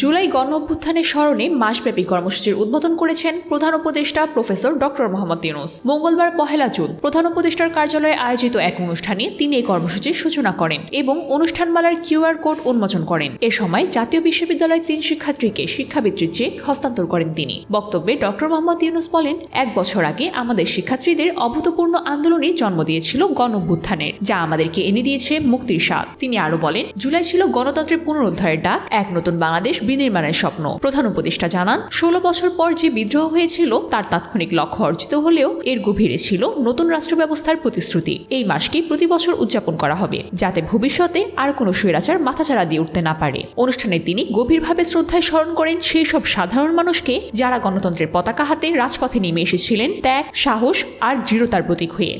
জুলাই গণ অভ্যুত্থানের স্মরণে মাসব্যাপী কর্মসূচির উদ্বোধন করেছেন প্রধান উপদেষ্টা প্রফেসর ডক্টর মোহাম্মদ ইউনুস। মঙ্গলবার পহেলা জুন প্রধান উপদেষ্টার কার্যালয়ে আয়োজিত এক অনুষ্ঠানে তিনি এই কর্মসূচির সূচনা করেন এবং অনুষ্ঠানমালার কিউআর কোড উন্মোচন করেন। এ সময় জাতীয় বিশ্ববিদ্যালয়ের তিন শিক্ষার্থীকে শিক্ষাবৃত্তির চেক হস্তান্তর করেন তিনি। বক্তব্যে ডক্টর মোহাম্মদ ইউনুস বলেন, এক বছর আগে আমাদের শিক্ষার্থীদের অভূতপূর্ণ আন্দোলনে জন্ম দিয়েছিল গণ অভ্যুত্থানের, যা আমাদেরকে এনে দিয়েছে মুক্তির স্বাদ। তিনি আরও বলেন, জুলাই ছিল গণতন্ত্রের পুনরুদ্ধারের ডাক, এক নতুন বাংলাদেশ বিনির্মাণের স্বপ্ন। প্রধান উপদেষ্টা জানান, ষোলো বছর পর যে বিদ্রোহ হয়েছিল, তার তাৎক্ষণিক লক্ষ্য অর্জিত হলেও এর গভীরে ছিল নতুন রাষ্ট্র ব্যবস্থার প্রতিশ্রুতি। এই মাসকে প্রতি বছর উদযাপন করা হবে, যাতে ভবিষ্যতে আর কোনো স্বৈরাচার মাথাচাড়া দিয়ে উঠতে না পারে। অনুষ্ঠানে তিনি গভীরভাবে শ্রদ্ধায় স্মরণ করেন সেই সব সাধারণ মানুষকে যারা গণতন্ত্রের পতাকা হাতে রাজপথে নেমে এসেছিলেন ত্যাগ, সাহস আর দৃঢ়তার প্রতীক হয়ে।